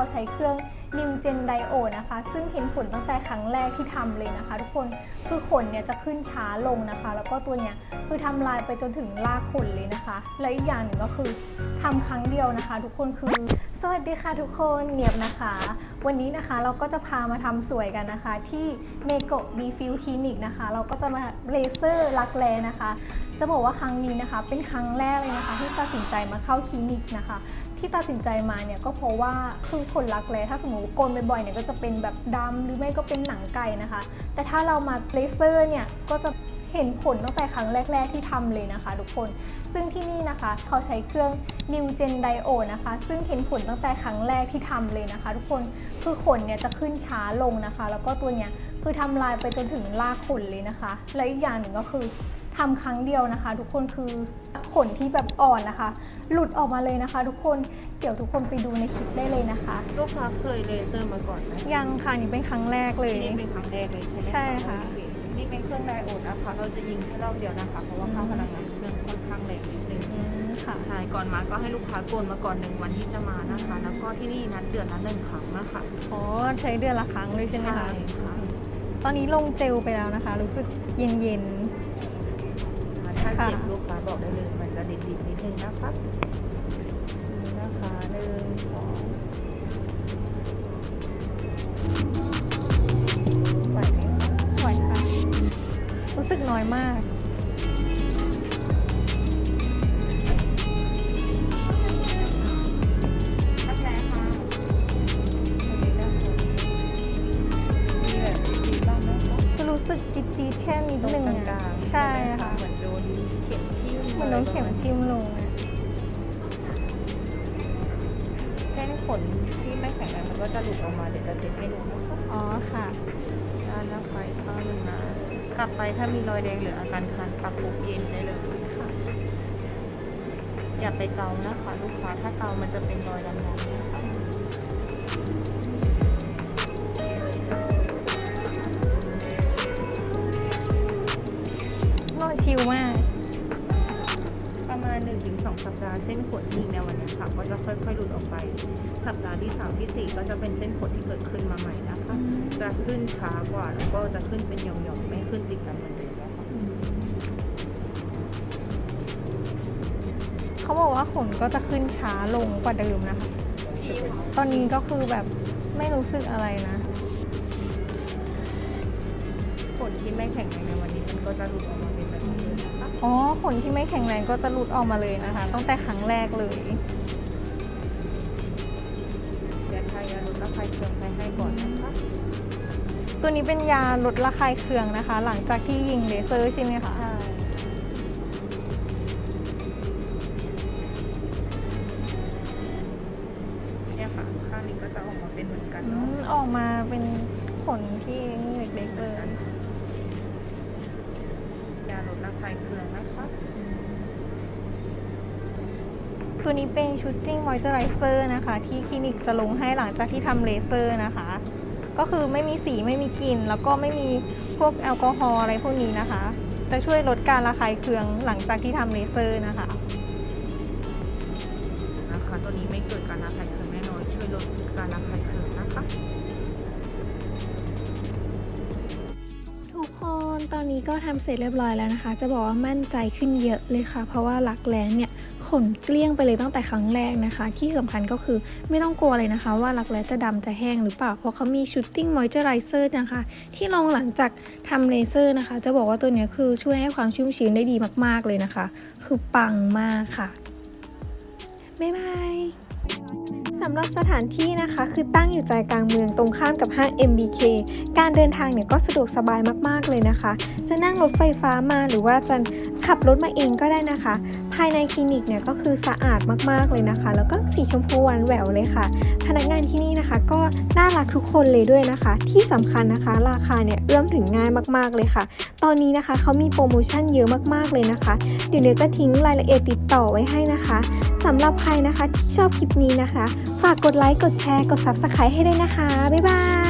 เขาใช้เครื่อง New Gen Dio นะคะ ซึ่งเห็นผลตั้งแต่ครั้งแรกที่ทำเลยนะคะทุกคนคือขนเนี่ยจะขึ้นช้าลงนะคะ แล้วก็ตัวเนี้ยคือทำลายไปจนถึงรากขนเลยนะคะ และอีกอย่างหนึ่งก็คือทำครั้งเดียวนะคะ ทุกคนคือ สวัสดีค่ะทุกคนเนียบนะคะ วันนี้นะคะเราก็จะพามาทำสวยกันนะคะ ที่เมโกะบีฟิลคลินิกนะคะ เราก็จะมาเลเซอร์รักแร้นะคะ จะบอกว่าครั้งนี้นะคะ เป็นครั้งแรกเลยนะคะ ที่ตัดสินใจมาเข้าคลินิกนะคะ ที่ตัดสินใจมาเนี่ยก็เพราะว่าคือคนรักแร้ถ้าสมมติโกนบ่อยๆเนี่ยก็จะเป็นแบบดำหรือไม่ก็เป็นหนังไก่นะคะ แต่ถ้าเรามาเลเซอร์เนี่ยก็จะเห็นผลตั้งแต่ครั้งแรก ๆ ที่ทำเลยนะคะ ทุกคน ซึ่งที่นี่นะคะเขาใช้เครื่อง New Gen Dio นะคะ ซึ่งเห็นผลตั้งแต่ครั้งแรกที่ทำเลยนะคะ ทุกคน คือขนเนี่ยจะขึ้นช้าลงนะคะ แล้วก็ตัวเนี้ยคือทำลายไปจนถึงรากขนเลยนะคะ และอีกอย่างหนึ่งก็คือ ทำครั้งเดียวนะคะ ทุกคนคือขนที่แบบอ่อนนะคะ หลุดออกมาเลยนะคะ ทุกคนเดี๋ยวทุกคนไปดูในคลิปได้เลยนะคะลูกค้าเคยเลเซอร์มาก่อนไหมยังค่ะนี่เป็นครั้งแรกเลยนี่เป็นครั้งแรกเลยใช่ไหมใช่ค่ะโอเนี่เป็นเครื่องไดโอดนะคะเราจะยิงแค่รอบเดียวนะคะเพราะว่าค่าพลังงานเครื่องค่อนข้างแรงนิดนึงอืมค่ะใช่ก่อนมาก็ให้ลูกค้าโกนมาก่อนหนึ่งวันที่จะมานะคะ แล้วก็ที่นี่นัดเดือนละหนึ่งครั้งนะคะอ๋อใช้เดือนละครั้งเลยใช่ไหมคะค่ะตอนนี้ลงเจลไปแล้วนะคะ รู้สึกเย็นถ้า ค่ะ เจ็บลูกค้าบอกได้เลยมันจะดิบๆนิดนึงนะคะนี่นะคะหนึ่งสองไหวไหมคะๆไหวค่ะ รู้สึกน้อยมากทักแร้ค่ะอันนี้นะคะมีแบบสีบ้างไหมคะ ก็รู้สึกจี๊ดๆแค่นิด ทิ่มเหมือนโดนเข็มจิ้มลงอะเส้นขนที่ไม่แข็งแรงมันก็จะหลุดออกมาเดี๋ยวจะเช็ดให้ดูนะคะอ๋อค่ะ ด้านหน้าไฟข้างหนึ่งนะกลับไปถ้ามีรอยแดงหรืออาการคันปรับปรุงเย็นได้เลยค่ะอย่าไปเกานะคะ ลูกค้าถ้าเกามันจะเป็นรอยดำๆนะคะนอนชิลมากประมาณ1-2 สัปดาห์เส้นขนที่ในวันนี้ค่ะ ก็จะค่อยๆหลุดออกไป สัปดาห์ที่3ที่ 4 ก็จะเป็นเส้นขนที่เกิดขึ้นมาใหม่นะคะ จะขึ้นช้ากว่าแล้วก็จะขึ้นเป็นหย่อมๆไม่ขึ้นติดกันเหมือนเดิมนะคะเขาบอกว่าขนก็จะขึ้นช้าลงกว่าเดิมนะคะ ตอนนี้ก็คือแบบไม่รู้สึกอะไรนะขนที่ไม่แข็งแรงในวันนี้มันก็จะหลุดออกมาเป็นแบบนี้เลยนะคะ อ๋อขนที่ไม่แข็งแรงก็จะหลุดออกมาเลยนะคะ ตั้งแต่ครั้งแรกเลยเดี๋ยวทายาลดระคายเคืองไปให้ก่อนนะคะตัวนี้เป็นยาลดระคายเคืองนะคะ หลังจากที่ยิงเลเซอร์ใช่ไหมคะใช่เนี่ยค่ะข้างนี้ก็จะออกมาเป็นเหมือนกันอืเนาะมออกมาเป็นขนที่นี่เล็กๆเลยยา ลดระคายเคืองนะคะ ตัวนี้เป็นชูตติ้งมอยเจอไรเซอร์นะคะ ที่คลินิกจะลงให้หลังจากที่ทำเลเซอร์นะคะ ก็คือไม่มีสีไม่มีกลิ่น แล้วก็ไม่มีพวกแอลกอฮอล์อะไรพวกนี้นะคะ จะช่วยลดการระคายเคืองหลังจากที่ทำเลเซอร์นะคะนะคะ ตัวนี้ไม่เกิดการระคายเคืองแน่นอนช่วยลดการระคาย ตอนนี้ก็ทำเสร็จเรียบร้อยแล้วนะคะ จะบอกว่ามั่นใจขึ้นเยอะเลยค่ะ เพราะว่าหลักแร้เนี่ยขนเกลี้ยงไปเลยตั้งแต่ครั้งแรกนะคะ ที่สำคัญก็คือไม่ต้องกลัวเลยนะคะ ว่าหลักแร้จะดำจะแห้งหรือเปล่า เพราะเขามีชูตติ้งมอยเจอไรเซอร์นะคะ ที่ลองหลังจากทำเลเซอร์นะคะ จะบอกว่าตัวเนี้ยคือช่วยให้ความชุ่มชื้นได้ดีมากๆเลยนะคะ คือปังมากค่ะบ๊ายบายำหรับสถานที่นะคะคือตั้งอยู่ใจกลางเมืองตรงข้ามกับห้าง MBK การเดินทางเนี่ยก็สะดวกสบายมากๆเลยนะคะ จะนั่งรถไฟฟ้ามาหรือว่าจะขับรถมาเองก็ได้นะคะ ภายในคลินิกเนี่ยก็คือสะอาดมากๆเลยนะคะ แล้วก็สีชมพูหวานแหววเลยค่ะ พนักงานที่นี่นะคะ ก็น่ารักทุกคนเลยด้วยนะคะ ที่สำคัญนะคะ ราคาเนี่ยเอื้อมถึงง่ายมากๆเลยค่ะ ตอนนี้นะคะเขามีโปรโมชั่นเยอะมากๆเลยนะคะ เดี๋ยวเดี๋ยวจะทิ้งรายละเอียดติดต่อไว้ให้นะคะสำหรับใครนะคะที่ชอบคลิปนี้นะคะ ฝากกดไลค์กดแชร์กด Subscribe ให้ด้วยนะคะบ๊ายบาย